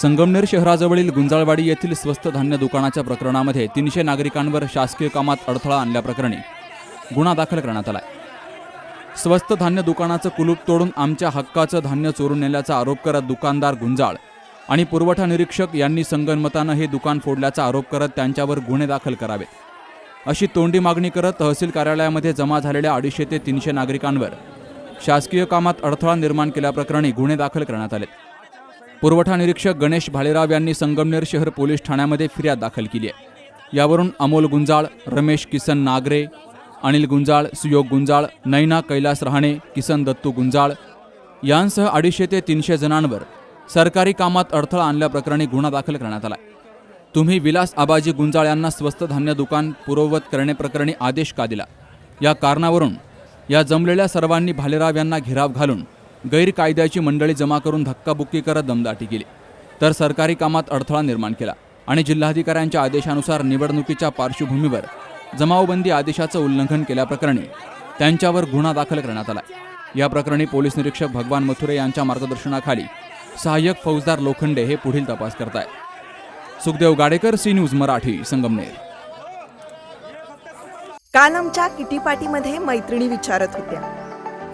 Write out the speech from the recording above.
संगमनेर शहराजवळील गुंजाळवाडी येथील स्वस्त धान्य दुकानाच्या प्रकरणामध्ये तीनशे नागरिकांवर शासकीय कामात अडथळा आणल्याप्रकरणी गुन्हा दाखल करण्यात आला स्वस्त धान्य दुकानाचं कुलूप तोडून आमच्या हक्काचं धान्य चोरून नेल्याचा आरोप करत दुकानदार गुंजाळ आणि पुरवठा निरीक्षक यांनी संगनमतानं हे दुकान फोडल्याचा आरोप करत त्यांच्यावर गुन्हे दाखल करावेत अशी तोंडी मागणी करत तहसील कार्यालयामध्ये जमा झालेल्या अडीचशे ते तीनशे नागरिकांवर शासकीय कामात अडथळा निर्माण केल्याप्रकरणी गुन्हे दाखल करण्यात आले पुरवठा निरीक्षक गणेश भालेराव यांनी संगमनेर शहर पोलीस ठाण्यामध्ये फिर्याद दाखल केली आहे. यावरून अमोल गुंजाळ रमेश किसन नागरे अनिल गुंजाळ सुयोग गुंजाळ नैना कैलास रहाणे किसन दत्तू गुंजाळ यांसह अडीचशे ते तीनशे जणांवर सरकारी कामात अडथळा आणल्याप्रकरणी गुन्हा दाखल करण्यात आला तुम्ही विलास आबाजी गुंजाळ यांना स्वस्त धान्य दुकान पुरवत करण्याप्रकरणी आदेश का दिला? या कारणावरून या जमलेल्या सर्वांनी भालेराव यांना घेराव घालून गैरकायद्याची मंडळी जमा करून धक्काबुक्की करत दमदाटी केली. तर सरकारी कामात अडथळा निर्माण केला आणि जिल्हाधिकाऱ्यांच्या आदेशानुसार निवडणुकीच्या पार्श्वभूमीवर जमावबंदी आदेशाचं उल्लंघन केल्याप्रकरणी त्यांच्यावर गुन्हा दाखल करण्यात आला. या प्रकरणी पोलीस निरीक्षक भगवान मथुरे यांच्या मार्गदर्शनाखाली सहाय्यक फौजदार लोखंडे हे पुढील तपास करतायत. Sukhdev Gadekar C news Marathi Sangamner. काल आमच्या किटीपाटीमध्ये मैत्रिणी विचारत होत्या.